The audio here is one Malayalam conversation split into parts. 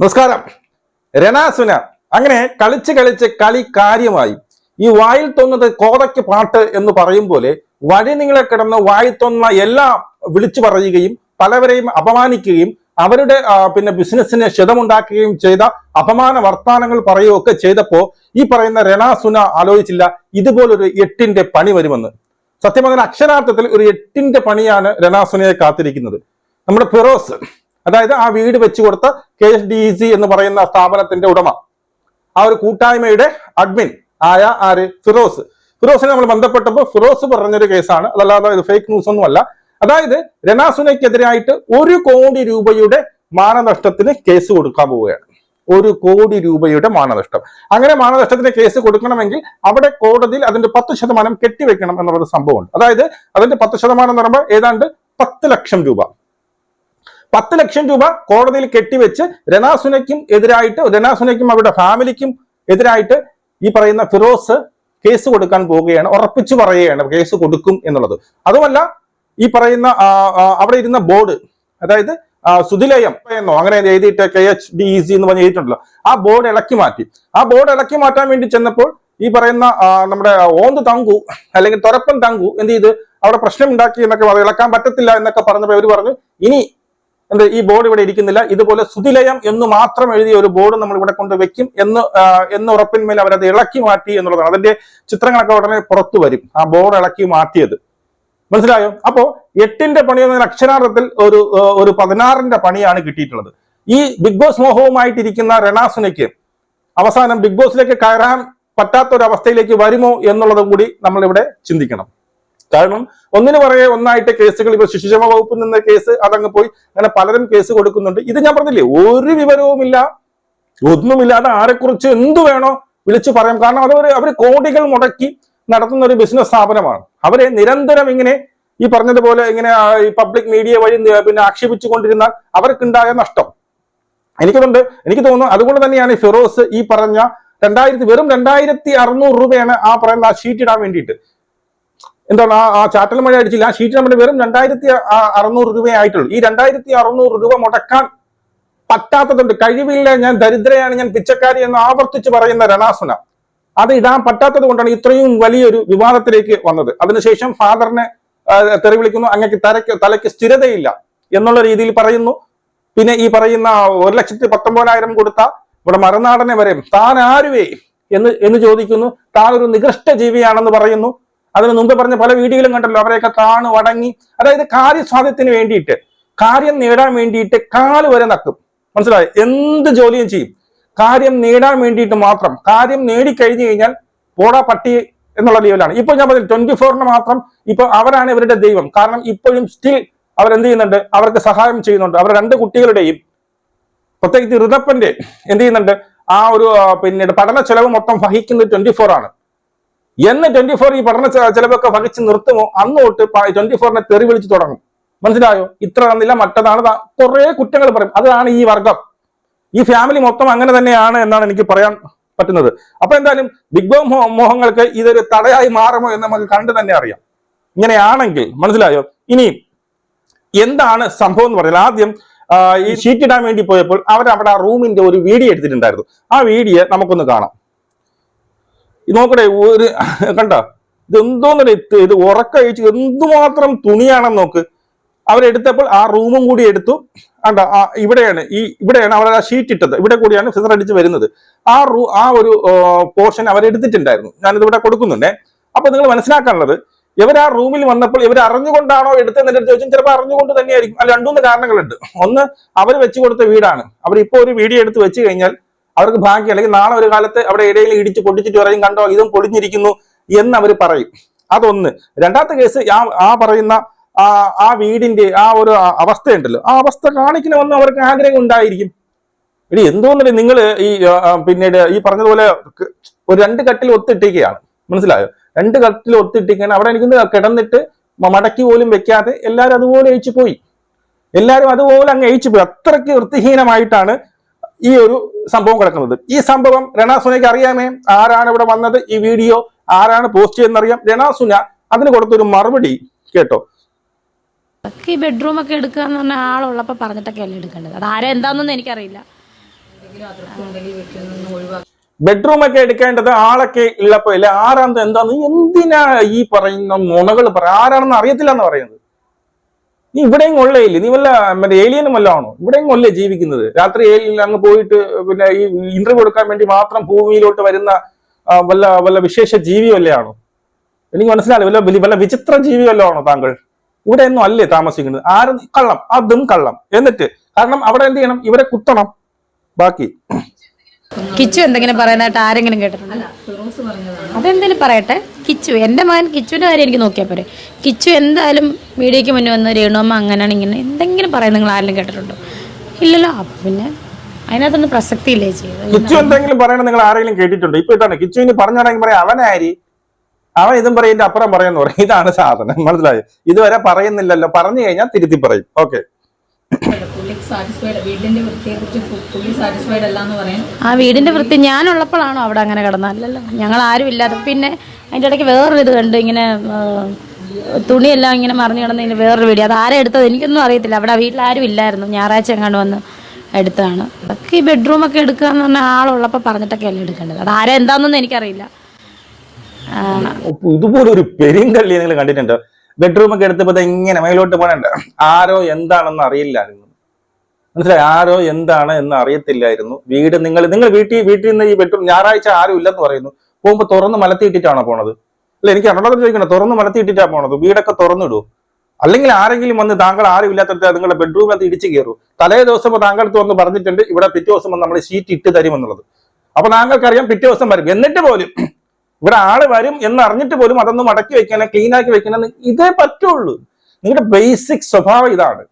നമസ്കാരം. രണാസുന അങ്ങനെ കളിച്ച് കളിച്ച് കളി കാര്യമായി. ഈ വായിൽ തോന്നുന്നത് കോതയ്ക്ക് പാട്ട് എന്ന് പറയും പോലെ വഴി നിങ്ങളെ കിടന്ന് വായിൽ തോന്നുന്ന എല്ലാം വിളിച്ചു പറയുകയും പലവരെയും അപമാനിക്കുകയും അവരുടെ പിന്നെ ബിസിനസ്സിന് ക്ഷതമുണ്ടാക്കുകയും ചെയ്ത അപമാന വർത്താനങ്ങൾ പറയുകയൊക്കെ ചെയ്തപ്പോ ഈ പറയുന്ന രണാസുന ആലോചിച്ചില്ല ഇതുപോലൊരു എട്ടിന്റെ പണി വരുമെന്ന്. സത്യം പറഞ്ഞാൽ അക്ഷരാർത്ഥത്തിൽ ഒരു എട്ടിന്റെ പണിയാണ് രണാസുനയെ കാത്തിരിക്കുന്നത്. നമ്മുടെ ഫിറോസ് അതായത് ആ വീട് വെച്ചു കൊടുത്ത കെ എസ് ഡി സി എന്ന് പറയുന്ന സ്ഥാപനത്തിന്റെ ഉടമ. ആ ഒരു കൂട്ടായ്മയുടെ അഡ്മിൻ ആയ ആര്? ഫിറോസ്. ഫിറോസിനെ നമ്മൾ ബന്ധപ്പെട്ടപ്പോൾ ഫിറോസ് പറഞ്ഞൊരു കേസാണ്. അതല്ലാതെ ഇത് ഫേക്ക് ന്യൂസ് ഒന്നുമല്ല അതായത് രനാസുനയ്ക്കെതിരായിട്ട് ഒരു കോടി രൂപയുടെ മാനനഷ്ടത്തിന് കേസ് കൊടുക്കാൻ പോവുകയാണ്. ഒരു കോടി രൂപയുടെ മാനനഷ്ടം. അങ്ങനെ മാനനഷ്ടത്തിന് കേസ് കൊടുക്കണമെങ്കിൽ അവിടെ കോടതിയിൽ അതിന്റെ പത്ത് ശതമാനം കെട്ടിവെക്കണം എന്നുള്ളൊരു സംഭവമുണ്ട്. അതായത് അതിന്റെ പത്ത് ശതമാനം എന്ന് പറയുമ്പോൾ ഏതാണ്ട് പത്ത് ലക്ഷം രൂപ. പത്ത് ലക്ഷം രൂപ കോടതിയിൽ കെട്ടിവെച്ച് രനാസുനയ്ക്കും എതിരായിട്ട് രനാസുനയ്ക്കും അവരുടെ ഫാമിലിക്കും എതിരായിട്ട് ഈ പറയുന്ന ഫിറോസ് കേസ് കൊടുക്കാൻ പോവുകയാണ് ഉറപ്പിച്ചു പറയുകയാണ് കേസ് കൊടുക്കും എന്നുള്ളത്. അതുമല്ല ഈ പറയുന്ന അവിടെ ഇരുന്ന ബോർഡ് അതായത് സുധിലയം എന്നോ അങ്ങനെ എഴുതിയിട്ട് K H D E C എന്ന് പറഞ്ഞ് എഴുതിയിട്ടുണ്ടല്ലോ ആ ബോർഡ് ഇളക്കി മാറ്റി. ആ ബോർഡ് ഇളക്കി മാറ്റാൻ വേണ്ടി ചെന്നപ്പോൾ ഈ പറയുന്ന നമ്മുടെ ഓന്ത് തങ്കു അല്ലെങ്കിൽ തൊരപ്പൻ തങ്കു എന്ത് ചെയ്ത് അവിടെ പ്രശ്നം ഉണ്ടാക്കി എന്നൊക്കെ പറഞ്ഞു ഇളക്കാൻ പറ്റത്തില്ല എന്നൊക്കെ പറഞ്ഞപ്പോൾ ഇവർ പറഞ്ഞു ഇനി എന്ത് ഈ ബോർഡ് ഇവിടെ ഇരിക്കുന്നില്ല. ഇതുപോലെ സുതിലയം എന്ന് മാത്രം എഴുതിയ ഒരു ബോർഡ് നമ്മൾ ഇവിടെ കൊണ്ട് വെക്കും എന്ന് എന്ന് ഉറപ്പിന്മേൽ അവരത് ഇളക്കി മാറ്റി എന്നുള്ളതാണ്. അതിന്റെ ചിത്രങ്ങളൊക്കെ ഉടനെ പുറത്തു വരും. ആ ബോർഡ് ഇളക്കി മാറ്റിയത്. മനസ്സിലായോ? അപ്പോ എട്ടിന്റെ പണി എന്ന അക്ഷരാർത്ഥത്തിൽ ഒരു ഒരു പതിനാറിന്റെ പണിയാണ് കിട്ടിയിട്ടുള്ളത്. ഈ ബിഗ് ബോസ് മോഹവുമായിട്ടിരിക്കുന്ന രണാസുനയ്ക്ക് അവസാനം ബിഗ് ബോസിലേക്ക് കയറാൻ പറ്റാത്ത ഒരു അവസ്ഥയിലേക്ക് വരുമോ എന്നുള്ളതും കൂടി നമ്മളിവിടെ ചിന്തിക്കണം. കാരണം ഒന്നിനു പറയെ ഒന്നായിട്ട് കേസുകൾ ഇപ്പൊ ശിശുക്ഷമ വകുപ്പിൽ നിന്ന കേസ് അതങ്ങ് പോയി. അങ്ങനെ പലരും കേസ് കൊടുക്കുന്നുണ്ട്. ഇത് ഞാൻ പറഞ്ഞില്ലേ ഒരു വിവരവുമില്ല ഒന്നുമില്ലാതെ ആരെക്കുറിച്ച് എന്തു വേണോ വിളിച്ചു പറയാം. കാരണം അത് അവർ കോടികൾ മുടക്കി നടത്തുന്ന ഒരു ബിസിനസ് സ്ഥാപനമാണ്. അവരെ നിരന്തരം ഇങ്ങനെ ഈ പറഞ്ഞതുപോലെ ഇങ്ങനെ ഈ പബ്ലിക് മീഡിയ വഴി പിന്നെ ആക്ഷേപിച്ചു കൊണ്ടിരുന്ന അവർക്കുണ്ടായ നഷ്ടം. എനിക്കുണ്ട്. എനിക്ക് തോന്നുന്നു അതുകൊണ്ട് തന്നെയാണ് ഫിറോസ് ഈ പറഞ്ഞ രണ്ടായിരത്തി വെറും രണ്ടായിരത്തി അറുന്നൂറ് രൂപയാണ് ആ പറയുന്ന ആ ഷീറ്റ് ഇടാൻ വേണ്ടിയിട്ട്. എന്താണ്? ആ ആ ചാറ്റൽ മഴ അടിച്ചില്ല. ആ ഷീറ്റ് നമ്മുടെ വെറും രണ്ടായിരത്തി അറുന്നൂറ് രൂപയായിട്ടുള്ളൂ ഈ രണ്ടായിരത്തി അറുന്നൂറ് രൂപ മുടക്കാൻ പറ്റാത്തതുണ്ട്. കഴിവില്ല ഞാൻ ദരിദ്രയാണ് ഞാൻ പിച്ചക്കാരി എന്ന് ആവർത്തിച്ച് പറയുന്ന രണാസുന. അത് ഇടാൻ പറ്റാത്തത് കൊണ്ടാണ് ഇത്രയും വലിയൊരു വിവാദത്തിലേക്ക് വന്നത്. അതിനുശേഷം ഫാദറിനെ തെറി വിളിക്കുന്നു. അങ്ങക്ക് തലയ്ക്ക് തലയ്ക്ക് സ്ഥിരതയില്ല എന്നുള്ള രീതിയിൽ പറയുന്നു. പിന്നെ ഈ പറയുന്ന ഒരു ലക്ഷത്തി പത്തൊമ്പതിനായിരം കൊടുത്ത ഇവിടെ മറുനാടനെ വരെ താൻ ആരുവേ എന്ന് എന്ന് ചോദിക്കുന്നു. താൻ ഒരു നികൃഷ്ട ജീവിയാണെന്ന് പറയുന്നു. അതിന് മുമ്പ് പറഞ്ഞ പല വീഡിയോയിലും കണ്ടല്ലോ അവരെയൊക്കെ താണു വടങ്ങി അതായത് കാര്യസ്വാധ്യത്തിന് വേണ്ടിയിട്ട് കാര്യം നേടാൻ വേണ്ടിയിട്ട് കാൽ വരെ നക്കും. മനസ്സിലായി? എന്ത് ജോലിയും ചെയ്യും. കാര്യം നേടാൻ വേണ്ടിയിട്ട് മാത്രം. കാര്യം നേടിക്കഴിഞ്ഞു കഴിഞ്ഞാൽ പോടാ പട്ടി എന്നുള്ള ലെവലാണ് ഇപ്പൊ ഞാൻ പറഞ്ഞു ട്വന്റി ഫോറിന് മാത്രം ഇപ്പൊ അവരാണ് ഇവരുടെ ദൈവം. കാരണം ഇപ്പോഴും സ്റ്റിൽ അവരെന്ത് ചെയ്യുന്നുണ്ട്? അവർക്ക് സഹായം ചെയ്യുന്നുണ്ട്. അവർ രണ്ട് കുട്ടികളുടെയും പ്രത്യേകിച്ച് ഋതപ്പന്റെ എന്ത് ചെയ്യുന്നുണ്ട്? ആ ഒരു പിന്നീട് പഠന ചെലവ് മൊത്തം വഹിക്കുന്നത് ട്വന്റി ഫോർ ആണ്. എന്ന് ട്വന്റി ഫോർ ഈ പഠന ചെലവൊക്കെ വഹിച്ച് നിർത്തുമോ? അന്ന് തൊട്ട് ട്വന്റി ഫോറിനെ തെറി വിളിച്ച് തുടങ്ങും. മനസ്സിലായോ? ഇത്ര തന്നില്ല മറ്റതാണ് കുറേ കുറെ കുറ്റങ്ങൾ പറയും. അതാണ് ഈ വർഗം. ഈ ഫാമിലി മൊത്തം അങ്ങനെ തന്നെയാണ് എന്നാണ് എനിക്ക് പറയാൻ പറ്റുന്നത്. അപ്പൊ എന്തായാലും ബിഗ് ബോ മോഹങ്ങൾക്ക് ഇതൊരു തടയായി മാറുമോ എന്ന് നമുക്ക് കണ്ടു തന്നെ അറിയാം. ഇങ്ങനെയാണെങ്കിൽ മനസ്സിലായോ? ഇനി എന്താണ് സംഭവം എന്ന് പറഞ്ഞാൽ ആദ്യം ഈ ഷീറ്റ് ഇടാൻ വേണ്ടി പോയപ്പോൾ അവർ അവിടെ ആ റൂമിന്റെ ഒരു വീഡിയോ എടുത്തിട്ടുണ്ടായിരുന്നു. ആ വീഡിയോ നമുക്കൊന്ന് കാണാം. ഇത് നോക്കട്ടെ ഒരു കണ്ടോ? ഇത് ഇത് ഇത് ഉറക്കഴിച്ച് എന്തുമാത്രം തുണിയാണെന്ന് നോക്ക്. അവരെടുത്തപ്പോൾ ആ റൂമും കൂടി എടുത്തു. കണ്ട? ഇവിടെയാണ് ഈ ഇവിടെയാണ് അവർ ആ ഷീറ്റ് ഇട്ടത്. ഇവിടെ കൂടിയാണ് ഫിസർ അടിച്ച് വരുന്നത്. ആ റൂ ആ ഒരു പോർഷൻ അവരെടുത്തിട്ടുണ്ടായിരുന്നു. ഞാനിത് ഇവിടെ കൊടുക്കുന്നുണ്ടേ. അപ്പൊ നിങ്ങൾ മനസ്സിലാക്കാനുള്ളത് ഇവർ ആ റൂമിൽ വന്നപ്പോൾ ഇവർ അറിഞ്ഞുകൊണ്ടാണോ എടുത്തതെന്ന് എന്റെ ചോദിച്ചാൽ ചിലപ്പോൾ അറിഞ്ഞുകൊണ്ട് തന്നെയായിരിക്കും. അല്ല രണ്ടുമൂന്ന് കാരണങ്ങളുണ്ട്. ഒന്ന് അവർ വെച്ചു കൊടുത്ത വീടാണ്. അവർ ഇപ്പോൾ ഒരു വീഡിയോ എടുത്ത് വെച്ച് കഴിഞ്ഞാൽ അവർക്ക് ഭാഗ്യം. അല്ലെങ്കിൽ നാളെ ഒരു കാലത്ത് അവിടെ ഇടയിൽ ഇടിച്ച് പൊട്ടിച്ചിട്ട് പറയും കണ്ടോ? ഇതും പൊളിഞ്ഞിരിക്കുന്നു എന്ന് അവർ പറയും. അതൊന്ന്. രണ്ടാമത്തെ കേസ് ആ പറയുന്ന ആ ആ വീടിന്റെ ആ ഒരു അവസ്ഥയുണ്ടല്ലോ. ആ അവസ്ഥ കാണിക്കണമെന്ന് അവർക്ക് ആഗ്രഹം ഉണ്ടായിരിക്കും. ഇനി എന്തോന്നില്ല നിങ്ങൾ ഈ പിന്നീട് ഈ പറഞ്ഞതുപോലെ ഒരു രണ്ട് കട്ടിൽ ഒത്തിട്ടിരിക്കുകയാണ്. മനസ്സിലായോ? രണ്ട് കട്ടിൽ ഒത്തിട്ടിരിക്കുകയാണ്. അവിടെ എനിക്ക് കിടന്നിട്ട് മടക്കി പോലും വെക്കാതെ എല്ലാവരും അതുപോലെ അയച്ചു പോയി എല്ലാവരും അതുപോലെ അങ്ങ് അയച്ചു പോയി അത്രയ്ക്ക് വൃത്തിഹീനമായിട്ടാണ് ഈ ഒരു സംഭവം കിടക്കുന്നത്. ഈ സംഭവം രണാസുനയ്ക്ക് അറിയാമേ? ആരാണ് ഇവിടെ വന്നത്? ഈ വീഡിയോ ആരാണ് പോസ്റ്റ് ചെയ്യുന്നറിയാം? രണാസുന അതിന് കൊടുത്തൊരു മറുപടി കേട്ടോ. ഈ ബെഡ്റൂം ഒക്കെ എടുക്കുക എന്ന് പറഞ്ഞ ആളുള്ളപ്പോൾ പറഞ്ഞിട്ടൊക്കെ അല്ലേ എടുക്കേണ്ടത്. അത് ആരെ എന്താണെന്നൊന്നും എനിക്കറിയില്ല. ബെഡ്റൂം ഒക്കെ എടുക്കേണ്ടത് ആളൊക്കെ ഉള്ളപ്പോ അല്ലെ? ആരാണെന്ന് എന്താന്ന്? എന്തിനാ ഈ പറയുന്ന നുണകൾ പറ ആരാണെന്ന് അറിയത്തില്ല എന്ന് പറയുന്നത്? നീ ഇവിടെയും കൊള്ളയില്ലേ? നീ വല്ല മറ്റേ ഏലിയനും വല്ല ആണോ? ഇവിടെയും കൊല്ലേ ജീവിക്കുന്നത്? രാത്രി ഏലിയനിൽ അങ്ങ് പോയിട്ട് പിന്നെ ഈ ഇന്റർവ്യൂ കൊടുക്കാൻ വേണ്ടി മാത്രം ഭൂമിയിലോട്ട് വരുന്ന വല്ല വല്ല വിശേഷ ജീവി വല്ലയാണോ എനിക്ക് മനസ്സിലായി വല്ല വലി- വല്ല വിചിത്ര ജീവി വല്ല ആണോ താങ്കൾ? ഇവിടെ ഒന്നും അല്ലേ താമസിക്കുന്നത്? ആരും കള്ളം. അതും കള്ളം. എന്നിട്ട് കാരണം അവിടെ എന്ത് ചെയ്യണം? ഇവരെ കുത്തണം. ബാക്കി. കിച്ചു എന്തെങ്കിലും പറയുന്നതായിട്ട് ആരെങ്കിലും കേട്ടിട്ടുണ്ടോ? അല്ല ഫിറോസ് പറഞ്ഞതാണ്. അതെന്തെങ്കിലും പറയട്ടെ. കിച്ചു എന്റെ മകൻ കിച്ചുവിന്റെ കാര്യം എനിക്ക് നോക്കിയാൽ പോരെ. കിച്ചു എന്തായാലും മീഡിയക്ക് മുന്നേ വന്ന് രേണുമ്മ അങ്ങനെയാണ് ഇങ്ങനെ എന്തെങ്കിലും പറയുന്നത് നിങ്ങൾ ആരെങ്കിലും കേട്ടിട്ടുണ്ടോ? ഇല്ലല്ലോ അപ്പം പിന്നെ അതിനകത്തൊന്നും പ്രസക്തി ഇല്ലേ ചെയ്തത്? കിച്ചു എന്തെങ്കിലും പറയണത് നിങ്ങൾ ആരെങ്കിലും കേട്ടിട്ടുണ്ടോ? ഇപ്പൊ ഇതാണ് കിച്ചുവിന് പറഞ്ഞാണെങ്കിൽ പറയാം അവനാരി അവൻ ഇതും പറയും എന്റെ അപ്പുറം പറയുന്നു പറയും. ഇതാണ് സാധനം മനസ്സിലായോ? ഇതുവരെ പറയുന്നില്ലല്ലോ പറഞ്ഞു കഴിഞ്ഞാൽ തിരുത്തി പറയും. ഓക്കെ. സാറ്റിസ്ഫൈഡ് വീടിന്റെ പുള്ളി സാറ്റിസ്ഫൈഡ് അല്ല എന്ന് പറയാൻ. ആ വീടിന്റെ വൃത്തി ഞാനുള്ളപ്പോഴാണോ അവിടെ അങ്ങനെ കിടന്നത്? അല്ലല്ലോ ഞങ്ങൾ ആരും ഇല്ലാതെ പിന്നെ അതിന്റെ ഇടയ്ക്ക് വേറൊരു ഇത് കണ്ട് ഇങ്ങനെ തുണിയെല്ലാം ഇങ്ങനെ മറിഞ്ഞു കിടന്നതിന് വേറൊരു വീട് അത് ആരെ എടുത്തത്? എനിക്കൊന്നും അറിയത്തില്ല. അവിടെ വീട്ടിൽ ആരും ഇല്ലായിരുന്നു. ഞായറാഴ്ച എങ്ങാണ്ട് വന്ന് എടുത്താണ് അതൊക്കെ ഈ ബെഡ്റൂമൊക്കെ എടുക്കുക എന്ന് പറഞ്ഞാൽ ആളുള്ളപ്പോൾ പറഞ്ഞിട്ടൊക്കെ അല്ലേ എടുക്കേണ്ടത്? അത് ആരെ എന്താണെന്നൊന്നും എനിക്കറിയില്ല. ഇതുപോലൊരു ഇതുപോലെ ഒരു പെരുങ്കള്ളി നിങ്ങൾ കണ്ടിട്ടുണ്ടോ? ബെഡ്റൂം ഒക്കെ എടുത്തപ്പോ ദേ ഇങ്ങനെ മേലോട്ട് പോകണുണ്ട് ആരോ എന്താണെന്ന് അറിയില്ലായിരുന്നു മനസ്സിലായി? ആരോ എന്താണ് എന്ന് അറിയത്തില്ലായിരുന്നു. വീട് നിങ്ങൾ നിങ്ങൾ വീട്ടിൽ വീട്ടിൽ നിന്ന് ഈ ബെഡ്റൂം ഞായറാഴ്ച ആരും ഇല്ലെന്ന് പറയുന്നു. പോകുമ്പോൾ തുറന്ന് മലത്തിയിട്ടിട്ടാണോ പോണത്? അല്ല എനിക്ക് അറിയാതെ ചോദിക്കണം തുറന്ന് മലത്തിയിട്ടിട്ടാ പോണത്. വീടൊക്കെ തുറന്നിടൂ അല്ലെങ്കിൽ ആരെങ്കിലും വന്ന് താങ്കൾ ആരും ഇല്ലാത്തടത്ത് നിങ്ങളുടെ ബെഡ്റൂമിനകത്ത് ഇടിച്ചു കയറൂ. തലേ ദിവസം ഇപ്പൊ താങ്കൾക്ക് വന്ന് പറഞ്ഞിട്ടുണ്ട്. ഇവിടെ പിറ്റേ ദിവസം നമ്മൾ ഷീറ്റ് ഇട്ട് തരുമെന്നുള്ളത് അപ്പൊ താങ്കൾക്കറിയാം പിറ്റേ ദിവസം വരും. എന്നിട്ട് പോലും ഇവിടെ ആൾ വരും എന്ന് അറിഞ്ഞിട്ട് പോലും അതൊന്നും മടക്കി വെക്കാനോ ക്ലീൻ ആക്കി വെക്കാനോ ഇതേ പറ്റുള്ളൂ. നിങ്ങളുടെ ബേസിക് സ്വഭാവം ഇതാണ്.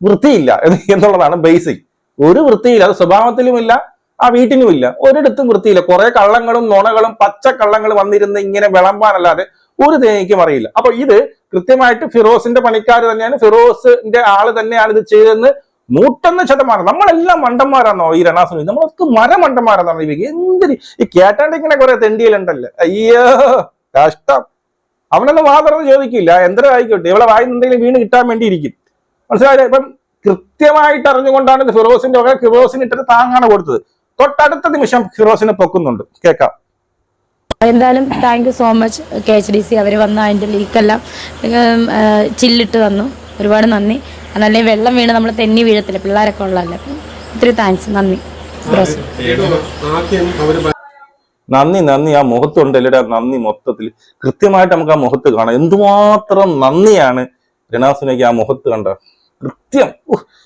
വൃത്തിയില്ല എന്നുള്ളതാണ് ബേസിക് ഒരു വൃത്തിയില്ല അത് സ്വഭാവത്തിലുമില്ല ആ വീട്ടിനുമില്ല ഒരിടത്തും വൃത്തിയില്ല. കുറെ കള്ളങ്ങളും നുണകളും പച്ച കള്ളങ്ങളും വന്നിരുന്ന് ഇങ്ങനെ വിളമ്പാനല്ലാതെ ഒരു തേങ്ങയ്ക്കും അറിയില്ല. അപ്പൊ ഇത് കൃത്യമായിട്ട് ഫിറോസിന്റെ പണിക്കാർ തന്നെയാണ്. ഫിറോസിന്റെ ആൾ തന്നെയാണ് ഇത് ചെയ്തതെന്ന് നൂറ്റൊന്ന് ശതമാനം. നമ്മളെല്ലാം മണ്ടന്മാരാണോ ഈ രണാസുനി? നമ്മളൊക്കെ മരമണ്ടന്മാരാണെന്നാണ് ഇവയ്ക്ക് എന്തിന്? ഈ കേട്ടാണ്ട് ഇങ്ങനെ കുറെ തെണ്ടിയിലുണ്ടല്ലേ? അയ്യോ കഷ്ടം. അവനൊന്നും വാതറന്ന് ചോദിക്കില്ല. എന്തരം ആയിക്കോട്ടെ. ഇവളെ വായിന്നെന്തെങ്കിലും വീണ് കിട്ടാൻ വേണ്ടി ഇരിക്കും മനസ്സിലായില്ലേ? ഇപ്പം കൃത്യമായിട്ട് അറിഞ്ഞുകൊണ്ടാണ് ഇത് ഫിറോസിന്റെ വക ഫിറോസിന് ഇട്ടത് താങ്ങാണ് കൊടുത്തത്. തൊട്ടടുത്ത നിമിഷം ഫിറോസിനെ പൊക്കുന്നുണ്ട്. കേൾക്കാം. എന്തായാലും thank you so much K H D C അവർ വന്ന് അതിന്റെ ലീക്കെല്ലാം ചില്ലിട്ട് തന്നു. ഒരുപാട് നന്ദി. അതല്ലെങ്കിൽ വെള്ളം വീണ് നമ്മൾ തെന്നി വീഴത്തില്ല. പിള്ളേരൊക്കെ ഉള്ളതല്ലേ? ഒത്തിരി താങ്ക്സ് നന്ദി. നന്ദി നന്ദി. ആ മുഖത്തുണ്ടല്ലേ നന്ദി മൊത്തത്തിൽ. കൃത്യമായിട്ട് നമുക്ക് ആ മുഖത്ത് കാണാം. എന്തുമാത്രം നന്ദിയാണ് രണാസിനേക്ക് ആ മുഖത്ത് കണ്ട. കൃത്യം.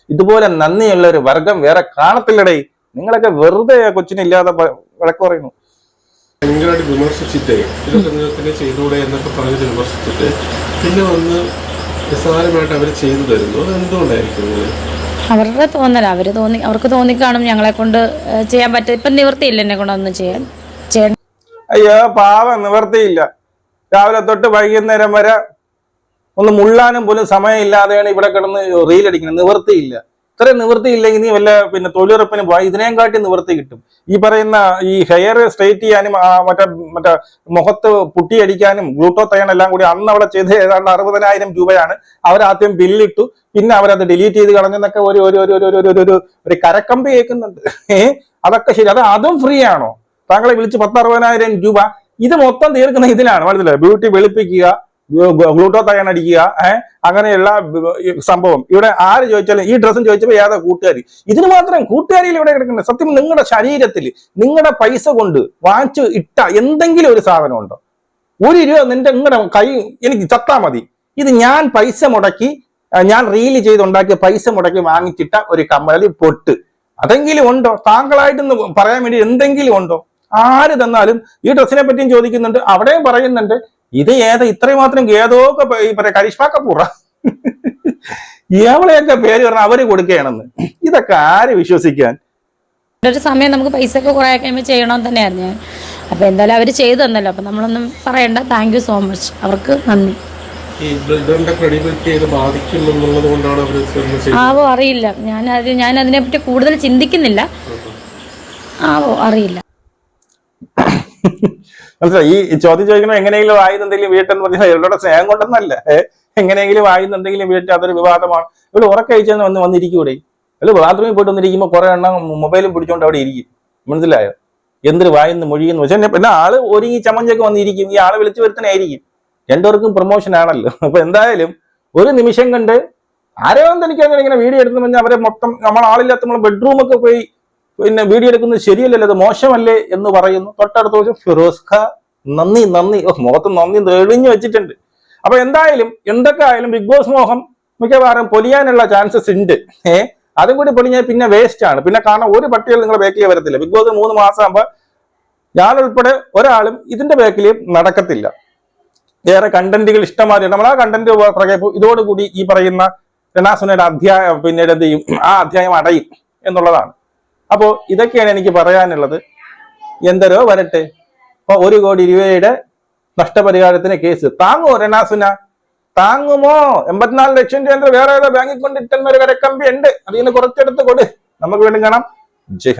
ഇതുപോലെ നന്ദിയുള്ള ഒരു വർഗം വേറെ കാണത്തില്ലടേ. നിങ്ങളൊക്കെ വെറുതെ കൊച്ചിനെ കൊച്ചിനില്ലാതെ വിളക്ക് പറയുന്നു. ഭയങ്കരമായിട്ട് വിമർശിച്ചിട്ട് ഇതൊക്കെ ചെയ്തുകൂടെ എന്നൊക്കെ പറഞ്ഞിട്ട് വിമർശിച്ചിട്ട് പിന്നെ വന്ന് നിസ്സാരമായിട്ട് അവർ ചെയ്തു തരുന്നു. അത് എന്തുകൊണ്ടായിരിക്കും അവരുടെ തോന്നല. അവർ തോന്നി അവർക്ക് തോന്നിക്കാണും ഞങ്ങളെ കൊണ്ട് ചെയ്യാൻ പറ്റും. ഇപ്പം നിവൃത്തിയില്ല എന്നെ കൊണ്ടൊന്നും ചെയ്യാൻ. അയ്യോ പാവ നിവർത്തിയില്ല. രാവിലെ തൊട്ട് വൈകുന്നേരം വരെ ഒന്ന് മുള്ളാനും പോലും സമയമില്ലാതെയാണ് ഇവിടെ കിടന്ന് റീലടിക്കുന്നത് നിവൃത്തിയില്ല. ഇത്ര നിവൃത്തിയില്ലെങ്കിൽ നീ വല്ല പിന്നെ തൊഴിലുറപ്പിന് പോയാൽ ഇതിനേം കാട്ടി നിവൃത്തി കിട്ടും. ഈ പറയുന്ന ഈ ഹെയർ സ്ട്രേറ്റ് ചെയ്യാനും മറ്റേ മറ്റേ മുഖത്ത് പുട്ടിയടിക്കാനും ഗ്ലൂട്ടോ തയ്യാൻ എല്ലാം കൂടി അന്ന് അവിടെ ചെയ്ത് ഏതാണ്ട് അറുപതിനായിരം രൂപയാണ്. അവർ ആദ്യം ബില്ലിട്ടു പിന്നെ അവരത് ഡിലീറ്റ് ചെയ്ത് കളഞ്ഞെന്നൊക്കെ ഒരു ഒരു ഒരു ഒരു ഒരു ഒരു ഒരു കരക്കമ്പി കേൾക്കുന്നുണ്ട്. അതൊക്കെ ശരി. അത് അതും ഫ്രീ ആണോ? താങ്കളെ വിളിച്ച് പത്ത് അറുപതിനായിരം രൂപ. ഇത് മൊത്തം തീർക്കുന്ന ഇതിലാണ്. മനസ്സിലായി? ബ്യൂട്ടി വെളുപ്പിക്കുക ഗ്ലൂട്ടോത്തയൺ അടിക്കുക ഏഹ് അങ്ങനെയുള്ള സംഭവം. ഇവിടെ ആര് ചോദിച്ചാലും ഈ ഡ്രസ്സും ചോദിച്ചപ്പോൾ ഏതാ കൂട്ടുകാരി? ഇതിന് മാത്രം കൂട്ടുകാരിയിൽ ഇവിടെ കിടക്കുന്നത് സത്യം നിങ്ങളുടെ ശരീരത്തിൽ നിങ്ങളുടെ പൈസ കൊണ്ട് വാങ്ങിച്ചു ഇട്ട എന്തെങ്കിലും ഒരു സാധനം ഉണ്ടോ? ഒരു രൂപ നിന്റെ നിങ്ങളുടെ കൈ എനിക്ക് ചത്താ മതി. ഇത് ഞാൻ പൈസ മുടക്കി ഞാൻ റീൽ ചെയ്തുണ്ടാക്കിയ പൈസ മുടക്കി വാങ്ങിച്ചിട്ട ഒരു കമ്മലി പൊട്ട്. അതെങ്കിലും ഉണ്ടോ? താങ്കളായിട്ടൊന്ന് പറയാൻ വേണ്ടി എന്തെങ്കിലും ഉണ്ടോ? ആര് തന്നാലും ഈ ഡ്രസ്സിനെ പറ്റിയും ചോദിക്കുന്നുണ്ട്. അവിടെയും പറയുന്നുണ്ട് ഇത് ഏത് ഇത്രയും മാത്രം ഏതോക്കെ പറയാം കരിഷ്മ കപൂറ. എവളെയൊക്കെ പേര് പറഞ്ഞ അവർ കൊടുക്കുകയാണെന്ന്. ഇതൊക്കെ ആര് വിശ്വസിക്കാൻ? ഒരു സമയം നമുക്ക് പൈസ ഒക്കെ കുറേ കഴിയുമ്പോൾ ചെയ്യണമെന്ന് തന്നെയായിരുന്നു ഞാൻ. അപ്പോൾ എന്തായാലും അവർ ചെയ്തു തന്നല്ലോ. അപ്പം നമ്മളൊന്നും പറയണ്ട. താങ്ക് യു സോ മച്ച് അവർക്ക് നന്ദി. ആവോ അറിയില്ല. ഞാൻ അത് ഞാൻ അതിനെപ്പറ്റി കൂടുതൽ ചിന്തിക്കുന്നില്ല. ആവോ അറിയില്ല. മനസ്സിലായി? ഈ ചോദ്യം ചോദിക്കണം എങ്ങനെയെങ്കിലും ആയിരുന്നെന്തെങ്കിലും വീട്ടെന്ന് പറഞ്ഞാൽ ഇവളുടെ സ്നേഹം കൊണ്ടൊന്നല്ല? എങ്ങനെയെങ്കിലും ആയിരുന്നെന്തെങ്കിലും വീട്ടിൽ അതൊരു വിവാദമാണ്. ഇവൾ ഉറക്കഴിച്ചെന്ന് വന്ന് വന്നിരിക്കൂടെ അല്ല ബാത്റൂമിൽ പോയിട്ട് വന്നിരിക്കുമ്പോൾ കുറെ എണ്ണം മൊബൈലും പിടിച്ചോണ്ട് അവിടെ ഇരിക്കും. മനസ്സിലായോ? എന്തൊരു വായിന്ന് മൊഴിയെന്ന് വെച്ചാൽ പിന്നെ ആൾ ഒരുങ്ങി ചമഞ്ചൊക്കെ വന്നിരിക്കും. ഈ ആൾ വിളിച്ചു വരുത്തനായിരിക്കും രണ്ടുപേർക്കും പ്രൊമോഷൻ ആണല്ലോ. അപ്പൊ എന്തായാലും ഒരു നിമിഷം കണ്ട് ആരോ എനിക്കങ്ങനെ ഇങ്ങനെ വീഡിയോ എടുത്തു പറഞ്ഞാൽ അവരെ മൊത്തം നമ്മൾ ആളില്ലാത്ത നമ്മൾ ബെഡ്റൂമൊക്കെ പോയി പിന്നെ വീഡിയോ എടുക്കുന്നത് ശരിയല്ലല്ലോ അത് മോശമല്ലേ എന്ന് പറയുന്നു. തൊട്ടടുത്ത ദിവസം ഫിറോസ് ഖാ നന്ദി നന്ദി. ഓ മുഖത്ത് നന്ദി തെളിഞ്ഞു വെച്ചിട്ടുണ്ട്. അപ്പൊ എന്തായാലും എന്തൊക്കെ ആയാലും ബിഗ് ബോസ് മോഹം മിക്കവാറും പൊലിയാനുള്ള ചാൻസസ് ഉണ്ട്. ഏ അതും കൂടി പൊലിഞ്ഞാൽ പിന്നെ വേസ്റ്റ് ആണ്. പിന്നെ കാരണം ഒരു പട്ടികൾ നിങ്ങൾ ബേക്കിൽ വരത്തില്ല ബിഗ് ബോസ് മൂന്ന് മാസം ആകുമ്പോൾ ഞാൻ ഉൾപ്പെടെ ഒരാളും ഇതിന്റെ ബേക്കിൽ നടക്കത്തില്ല. വേറെ കണ്ടന്റുകൾ ഇഷ്ടമാതിരി നമ്മൾ ആ കണ്ടന്റ് ഇതോടുകൂടി ഈ പറയുന്ന രണാസുനയുടെ അധ്യായം പിന്നീട് എന്ത് ചെയ്യും? ആ അധ്യായം അടയും എന്നുള്ളതാണ്. അപ്പോൾ ഇതൊക്കെയാണ് എനിക്ക് പറയാനുള്ളത്. എന്തരോ വരട്ടെ. അപ്പൊ ഒരു കോടി രൂപയുടെ നഷ്ടപരിഹാരത്തിന് കേസ്. താങ്ങുമോ രണാസുന? താങ്ങുമോ? എൺപത്തിനാല് ലക്ഷം രൂപ വേറെ ഏതോ ബാങ്കിൽ കൊണ്ടിട്ടുന്ന ഒരു വരക്കമ്പി ഉണ്ട്. അതിൽ നിന്ന് കുറച്ചെടുത്ത് കൊടു. നമുക്ക് വേണ്ടി കാണാം. ജയ്